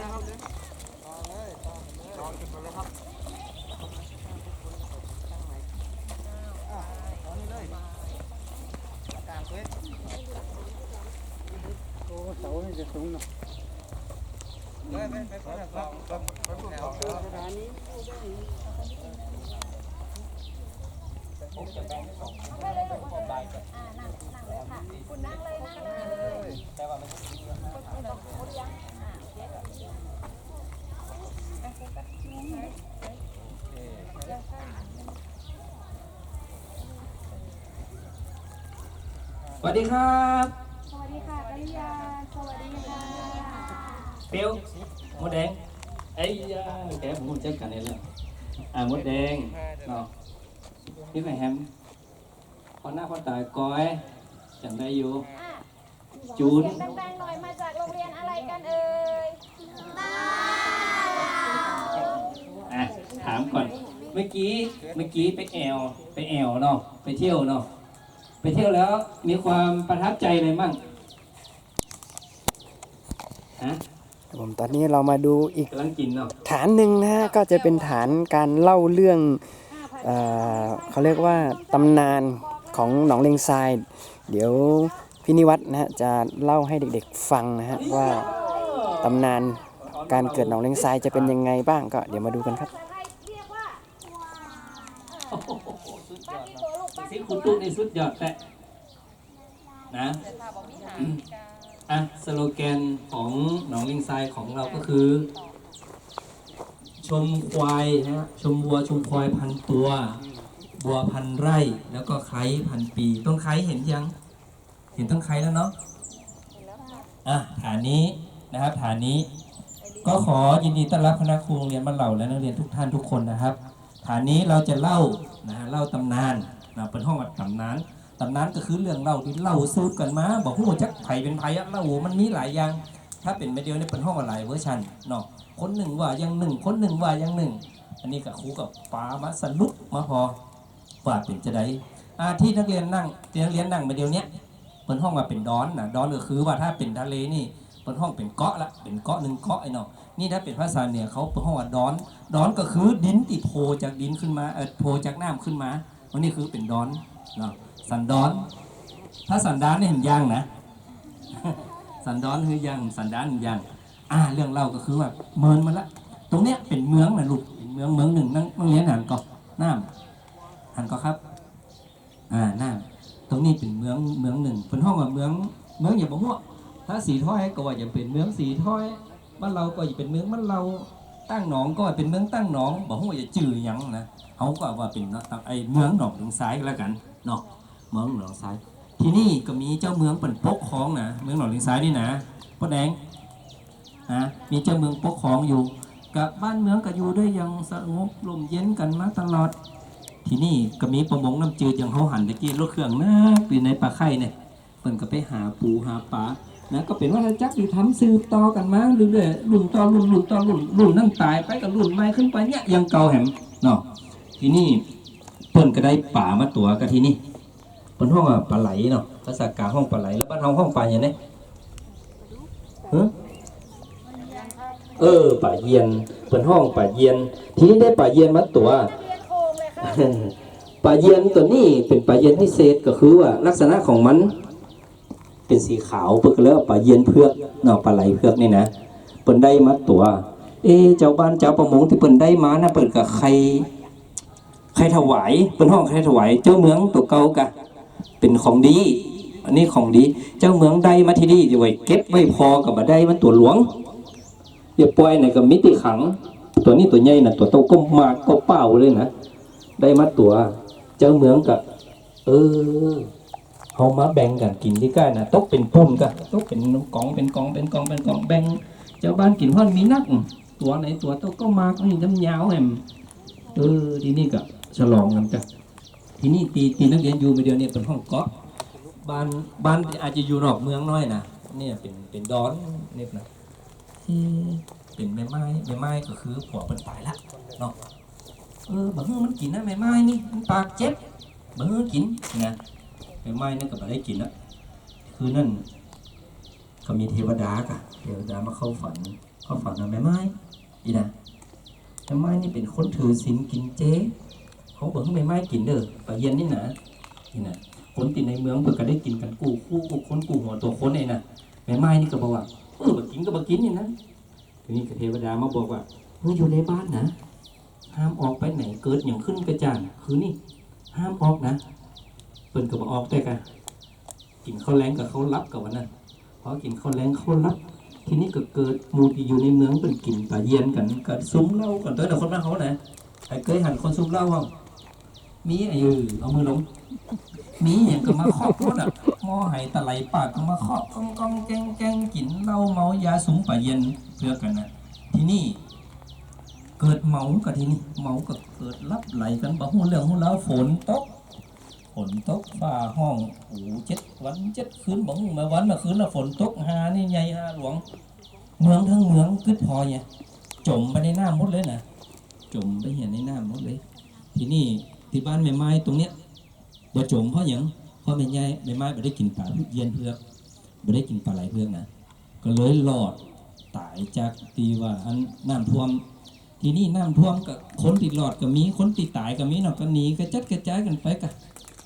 นะครับเนี่ยต่อเลยต่อเลยต่อขึ้นมาเลยครับอะต่อนี่เลยกลางเว้ยโอ้เสานี่จะสูงเนาะไปไปไปไปไปไปไปแถวสถานีผมจะแบ่งให้สองอ่านั่งนั่งเลยค่ะคุณนั่งเลยนั่งเลยแต่ว่ามันจะมีเยอะนะคุณบอก สวัสดีครับสวัสดีค่ะกัลยาสวัสดีค่ะเปียวมดแดงไอ้ยาแกผมรู้จักกันนี่แหละอ่ามดแดงเนาะพี่แม่แฮมพอหน้าพอตาก้อยจำได้อยู่อะจูนเสียงดังๆหน่อยมาจากโรงเรียนอะไรกันเอ่ย อะถามก่อน เมื่อกี้เมื่อกี้ไปแอวไปแอวเนาะไปเที่ยวเนาะไปเที่ยวแล้วมีความประทับใจอะไรบ้างฮะผมตอนนี้เรามาดูอีกกำลังกินเนาะฐานหนึ่งนะฮะก็จะเป็นฐานการเล่าเรื่องเอ่อเขาเรียกว่าตำนานของหนองเลงทราย เดี๋ยวพี่นิวัฒน์นะฮะจะเล่าให้เด็กๆฟังนะฮะว่าตำนานการเกิดหนองเลงทรายจะเป็นยังไงบ้างก็เดี๋ยวมาดูกันครับ สิคุณตุ๊กในสุดยอดแปะนะอะสโลแกนของหนองลิงทรายของเราก็คือ ชมควายนะฮะชมวัวชมควายพันตัวบัวพันไร่ แล้วก็ไคร้พันปี ต้นไคร้เห็นยัง เห็นต้นไคร้แล้วเนาะอะฐานนี้นะครับฐานนี้ ก็ขอยินดีต้อนรับคณะครูโรงเรียนบ้านเหล่าและนักเรียนทุกท่านทุกคนนะครับ ฐานนี้เราจะเล่านะฮะเล่าตำนาน นะเป็นห้องแบบตำนานตำนานก็คือเรื่องเล่าที่เล่าสูตรกันมาบอกผู้จักไผเป็นไผอะเล่ามันมีหลายอย่าง ถ้าเป็นไม่เดียวนี่เป็นห้องหลายเวอร์ชันเนาะคนหนึ่งว่าอย่างหนึ่ง คนหนึ่งว่าอย่างหนึ่ง อันนี้กับครูกับป้ามาสรุปมาพอว่าเป็นจะได้อาที่นักเรียนนั่งที่นักเรียนนั่งมาเดียวเนี้ยเป็นห้องว่าเป็นดอนนะดอนก็คือว่าถ้าเป็นทะเลนี่เป็นห้องเป็นเกาะละเป็นเกาะหนึ่งเกาะไอ้เนาะนี่ถ้าเป็นภาษาเหนือเขาเป็นห้องว่าดอน ดอนก็คือดินที่โผล่จากดินขึ้นมาเออโผจากน้ำขึ้นมา วันนี้คือเป็นดอนเนาะสันดอน ถ้าสันดานนี่เห็นยางนะ สันดอนคือยางสันดานยางอ่าเรื่องเล่าก็คือว่าเมินมาละ ตรงเนี้ยเป็นเมืองนะลูกเป็นเมืองเมืองหนึ่งนั่งนั่งเลี้ยงหันก็น้ำหันก็ครับ อ่าน้ำตรงนี้เป็นเมืองเมืองหนึ่งเป็นห้องว่าเมืองเมืองอย่าบอกว่าถ้าสีถ้อยก็ว่าจะเป็นเมืองสีถ้อยบ้านเราก็จะเป็นเมืองบ้านเรา ตั้งหนองก็เป็นเมืองตั้งหนองบอกว่าจะจื่อหยังนะเขาก็ว่าเป็นเนาะไอเมืองหนองหนองซ้ายก็แล้วกันเนาะเมืองหนองซ้าย ที่นี่ก็มีเจ้าเมืองเป็นปกครองนะเมืองหนองหนองซ้ายนี่นะพ่อแดงนะมีเจ้าเมืองปกครองอยู่กับบ้านเมืองก็อยู่ด้วยยังสงบลมเย็นกันมาตลอด ที่นี่ก็มีประมงน้ำจืดอย่างเขาหันตะกี้รถเครื่องนะปีในปลาไข่เนี่ยเปิ่นก็ไปหาปูหาปลา นะก็เป็นว่าจักรอยู่ทำสืบต่อกันมาเรื่อยๆรุ่นต่อรุ่นรุ่นต่อรุ่นรุ่นนั่นตายไปกับรุ่นใหม่ขึ้นไปเนี่ยยังเก่าแหมเนาะที่นี่เพิ่นก็ได้ป่ามาตัวกับที่นี่เพิ่นห้องปลาไหลเนาะภาษากาห้องปลาไหลแล้วบ้านเฮาห้องปลาอย่างนี้เออป่าเยียนเพิ่นห้องป่าเยียน ทีนี้ได้ป่าเยียนมาตัวเรียนโคงเลยค่ะปลาเยียนตัวนี้เป็นปลาเยียนพิเศษก็คือว่าลักษณะของมัน เป็นสีขาวเพื่อเรียกปลาเยียนเพือกนาะปลาไหลเพือกนี่นะเปิ่นได้มาตัว เอะเจ้าบ้านเจ้าประมงที่เปิ่นได้มานะเปิ่นกับใคร ใครถวายเปิ่นห้องใครถวาย เจ้าเมืองตัวเก่ากะ เป็นของดี อันนี้ของดี เจ้าเมืองได้มาที่นี่จะไว้เก็บไว้พอกับมาได้มันตัวหลวงเดี๋ยวปล่อยในกับมิติขัง ตัวนี้ตัวใหญ่นะตัวโตก็มากก็เป้าเลยนะได้มาตัว เจ้าเมืองกับเออ เอามาแบ่งกันกินที่ใกล้นะตกเป็นพุ่มกันตกเป็นกองเป็นกองเป็นกองเป็นกองแบ่งเจ้าบ้านกินเพราะมีนัก ตัวไหนตัวโตก็มากนี่น้ำยาวแหมเออทีนี้ก็ฉลองกันกันทีนี้ตีตีนักเรียนอยู่ไปเดียวเนี่ยเป็นห้องเกาะบ้านบ้านอาจจะอยู่นอกเมืองน้อยนะเนี่ยเป็นเป็นดอนเนี่ยนะเป็นแม่ไม้แม่ไม้ก็คือผัวเป็นตายละเนาะเออบางเรื่อมันกินนะแม่ไม้นี่มันปากเจ็บบางเรื่องกินนะ แม่ไม้นั่นก็ไม่ได้กินละคือนั่นเขามีเทวดากะเทวดามาเข้าฝัน เข้าฝันว่าแม่ไม้อีนะแม่ไม้นี่เป็นคนถือศีลกินเจเขาบอกให้แม่ไม้กินเด้อปลาเย็นนี่นะนี่นะคนติดในเมืองเพื่อก็ได้กินกันกูคู่กูคนกูหัวตัวคนเองนะแม่ไม้นี่ก็บอกว่าเออบ่กินก็บ่กินนี่นะทีนี้ก็เทวดามาบอกว่ามึงอยู่ในบ้านนะห้ามออกไปไหนเกิดอย่างขึ้นกระจ่างคือนี่ห้ามออกนะ เปิ่นก็บอกออกแต่กันกินข้าวแรงกับเขารับกับวันนั้นพอกินข้าวแรงเขารับ ทีนี้ก็เกิดมูที่อยู่ในเมืองเป็นกินปลาเยียนกันก็ซุ้มเล้ากันตัวเดียวคนบ้าเขานะไอ้เคยหันคนซุ้มเล้าว่ามีไอ้เออเอามือลงมีอย่างก็มาเคาะรถอะม้อไหตะไหลปากก็มาเคาะก้องก้องแกงแกงกินเหล้าเมายาสูงปลาเย็นเพื่อกันนะที่นี่ เกิดเมากับที่นี่เมากับเกิดรับไหลกันบ่ฮู้เรื่องฮู้แล้วฝนตก ฝนตกฟ้าห้องโอ้เจ็ดวันเจ็ดคืนบ่ฮู้มาวันมาคืนล้วฝนตกหานี่ใหญ่หาหลวง เมืองทั้งเมืองกึดพอเนี่ยจมไปในน้ำหมดเลยนะจมไปเห็นในน้ำหมดเลย ที่นี่ที่บ้านแม่ไม้ตรงเนี้ยบ่จมเพราะหยังเพราะแม่ยายแม่ไม้บ่ได้กินปลาเยียนเพือกบ่ได้กินปลาไหลเพือกนะก็เลยรอดตายจากตีว่าอันน้ำท่วมทีนี่น้ำท่วมกับคนติดหลอดก็มีคนติดตายก็มีเนาะก็หนีกระจัดกระจายกันไปกะ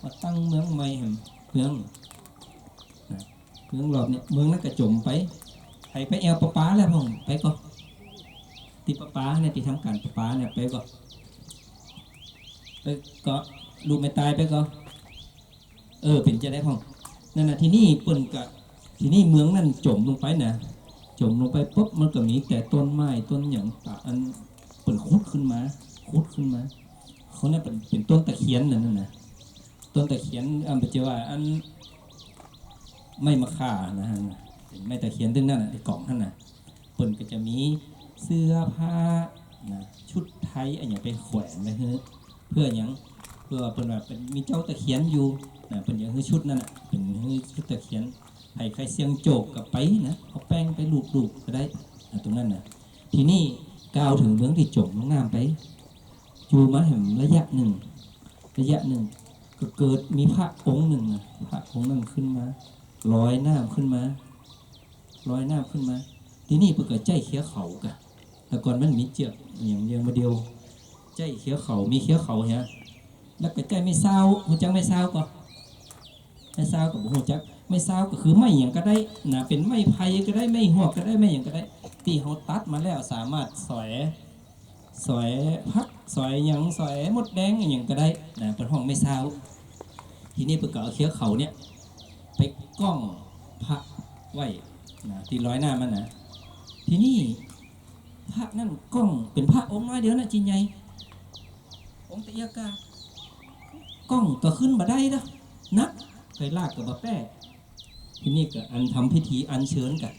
มาตั้งเมืองใหม่แห่งเมืองเมืองหลอดเนี่ยเมืองนั้นก็จมไปไปไปแอลปะป้าแล้วพ่องไปก็ตีปะป้าเนี่ยตีทำการปะป้าเนี่ยไปก็ไปก็ลูกไม่ตายไปก็ เออเป็นจะได้พ่องนั่นนะที่นี่เปิ่นกะที่นี่เมืองนั่นจมลงไปนะจมลงไปปุ๊บมันก็มีแต่ต้นไม้ต้นอย่างตาอันเปิ่นคุดขึ้นมาคุดขึ้นมาเขาเนี่ยเป็นเป็นต้นตะเคียนนั่นนะ ต้นตะเคียนอันเป็นจะว่าอันไม่มาฆ่านะฮะไม้ตะเคียนตึ้งนั่นน่ะไอ้กล่องนั่นนะเปิ่นก็จะมีเสื้อผ้านะชุดไทยอันอย่างไปแขวนไว้เฮ้เพื่อหยังเพื่อเปิ่นว่าเป็นมีเจ้าตะเคียนอยู่นะเปิ่นอย่างคือชุดนั่นน่ะเป็นชุดตะเคียนไผใครเสียงโจกกับไปนะเอาแป้งไปลูบๆก็ได้นะตรงนั้นนะทีนี้ก้าวถึงเมืองที่จมลงน้ำไปอยู่มาแห่งระยะหนึ่งระยะหนึ่ง ก็เกิดมีพระองค์หนึ่งนะพระองค์นั้นขึ้นมาลอยหน้ำขึ้นมาลอยหน้ำขึ้นมา ที่นี่เพื่อใจเขี้ยวเขากะแต่ก่อนมันมีเจือกอย่างเดียวมาเดียว ใจเขี้ยวเขามีเขี้ยวเขาฮะแล้วก็ใจไม่เศร้าหัวจักไม่เศร้าก็ไม่เศร้ากับหัวจักไม่เศร้าก็คือไม่อย่างก็ได้นะเป็นไม่ไผ่ก็ได้ไม่หัวก็ได้ไม่อย่างก็ได้ที่เขาตัดมาแล้วสามารถสอยสอยพัก สอยหยังสอยมดแดงอย่างก็ได้นะเป็นห้องไม่เศร้าทีนี้เพื่อก็เอาเขียวเขาเนี่ยไปกล้องพระไว้นะที่ร้อยหน้ามันนะทีนี่พระนั่นกล้องเป็นพระองค์น้อยเดียวนะจินใหญ่องค์ตะเอียกากล้องก็ขึ้นมาได้นะนักไปลากกับบะแป้ทีนี่ก็อันทำพิธีอัญเชิญกัน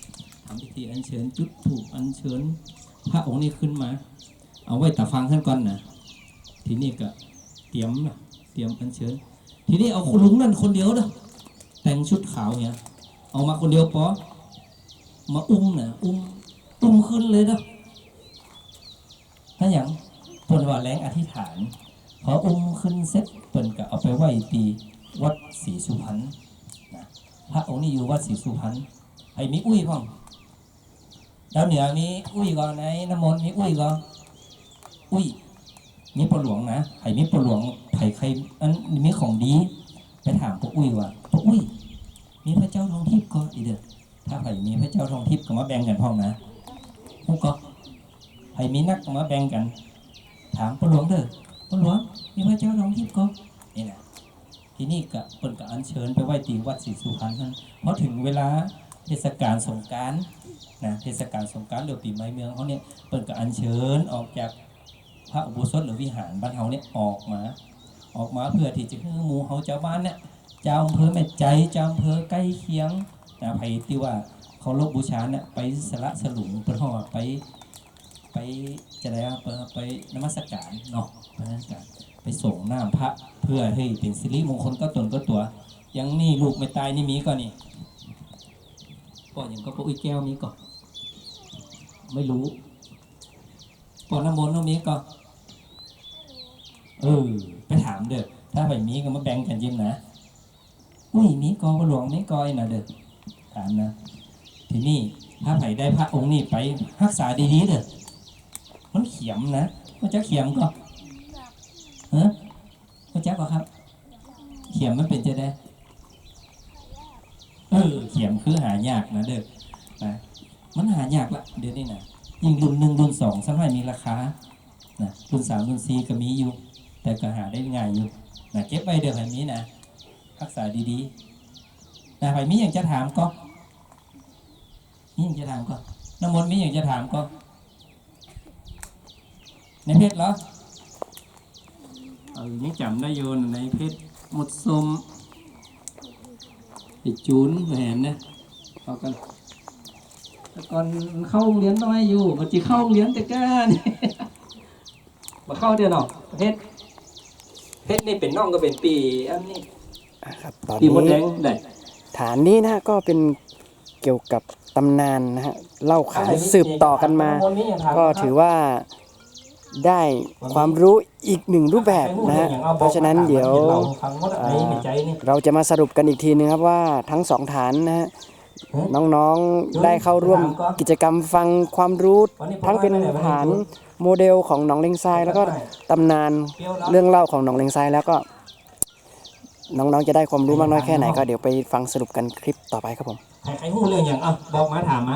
ทำพิธีอัญเชิญจุดถูกอัญเชิญพระองค์นี้ขึ้นมา เอาไว้ตาฟังท่านก่อนนะทีนี่ก็เตรียมนะเตรียมอัญเชิญ ทีนี้เอาคุณลุงนั่นคนเดียวเด้อแต่งชุดขาวเนี่ยเอามาคนเดียวปอมาอุ้มนะอุ้มอุ้มขึ้นเลยเด้อถ้าอย่างปนว่าแรงอธิษฐาน พออุ้มขึ้นเสร็จเปิ่นก็เอาไปไหว้ตีวัดศรีสุพรรณนะพระองค์นี้อยู่วัดศรีสุพรรณไอ้มีอุ้ยพ่องดาวเหนือมีอุ้ยก่อนในน้ำมนต์มีอุ้ยก่อน อุ้ยมีปลหลวงนะไอ้มีปลหลวงไผ่ใครอันมีของดี ไปถามพวกอุ้ยว่าพวกอุ้ย มีพระเจ้าทองทิพย์ก็อีเด้อถ้าใครมีพระเจ้าทองทิพย์ก็มาแบ่งกันพ่องนะพวกก็ใครมีนักก็มาแบ่งกัน ถามปหลวงเด้อปหลวง มีพระเจ้าทองทิพย์ก็นี่แหละทีนี้ก็เปิ่นก็อัญเชิญไปไหว้ตีวัดศรีสุพรรณนั้นพอถึงเวลาเทศกาลสงกรารนะเทศกาลสงกรารหรือปีใหม่เมืองเขาเนี่ยเปิ่นก็อัญเชิญออกจาก พระอุโบสถหรือวิหารบ้านเฮาเนี่ยออกมา ออกมาเพื่อที่จะให้หมู่เฮาชาวบ้านเนี่ยเจ้าอำเภอแม่ใจเจ้าอำเภอใกล้เคียงนะไปที่ว่าเขาลบบูชาเนี่ยไปสละสลุงเพื่อว่าไปไปจะได้วไปไปนมัสการเนาะไปนมัสการไปส่งน้ำพระเพื่อให้เป็นสิริมงคลก็ตนก็ตัวยังนี่ลูกไม่ตายนี่มีก่อนนี่ก่อนอย่างก็ปอุ้ยแก้วมีก่อนไม่รู้ ปอน้ำมนต์น้องมีก่อนเออไปถามเด้อถ้าไปมีก็มาแบ่งกันยิ้มนะอุ้ยมีกอหลวงมีกอยนะเด้อถามนะทีนี่ถ้าไผได้พระองค์นี้ไปรักษาดีๆเด้อมันเขียมนะมันจะเขียมก็เฮะมันจะก็ครับ เขียมมันเป็นจะได้เออเขียมคือหายากนะเด้อนะมันหายากละเดี๋ยวนี้นะ ยิ่งรุ่นหนึ่งรุ่นสองสมัยมีราคานะรุ่นสามรุ่นสี่ก็มีอยู่ แต่ก็หาได้ง่ายอยู่นะเก็บไว้เดี๋ยวแบบนี้นะรักษาดีๆนะไปมีอยางจะถามก็มีอยางจะถามก็น้ำมนต์มีอยางจะถามก็ ในเพชรเหรอเออยังจำได้อยู่ในเพชรหมดสมไอจูนแหวนนะเอากัน แต่ก่อนเข้าโรงเรียนน้อยอยู่มันจะเข้าโรงเรียนแต่ก้านี่มาเข้าเดียวเนาะเพชรเพชรนี่เป็นน่องก็เป็นปีอันนี้อะครับตอนปีมดแดนี้งได้ ฐานนี้นะฮะก็เป็นเกี่ยวกับตำนานนะฮะเล่าขานสืบต่อกันมา ก็ถือว่าได้ความรู้อีกหนึ่งรูปแบบนะฮะเพราะฉะนั้นเดี๋ยวอ่าใจนี่เราจะมาสรุปกันอีกทีนึงครับว่าทั้งสองฐานนะฮะ น้องๆได้เข้าร่วมกิจกรรมฟังความรู้ทั้งเป็นฐานโมเดลของหนองเลงทราย แล้วก็ตำนานเรื่องเล่าของหนองเลงทรายแล้วก็น้องๆจะได้ความรู้มากน้อยแค่ไหนก็เดี๋ยวไปฟังสรุปกันคลิปต่อไปครับผมใครใครหูเรื่องอย่างอะบอกมาถามมา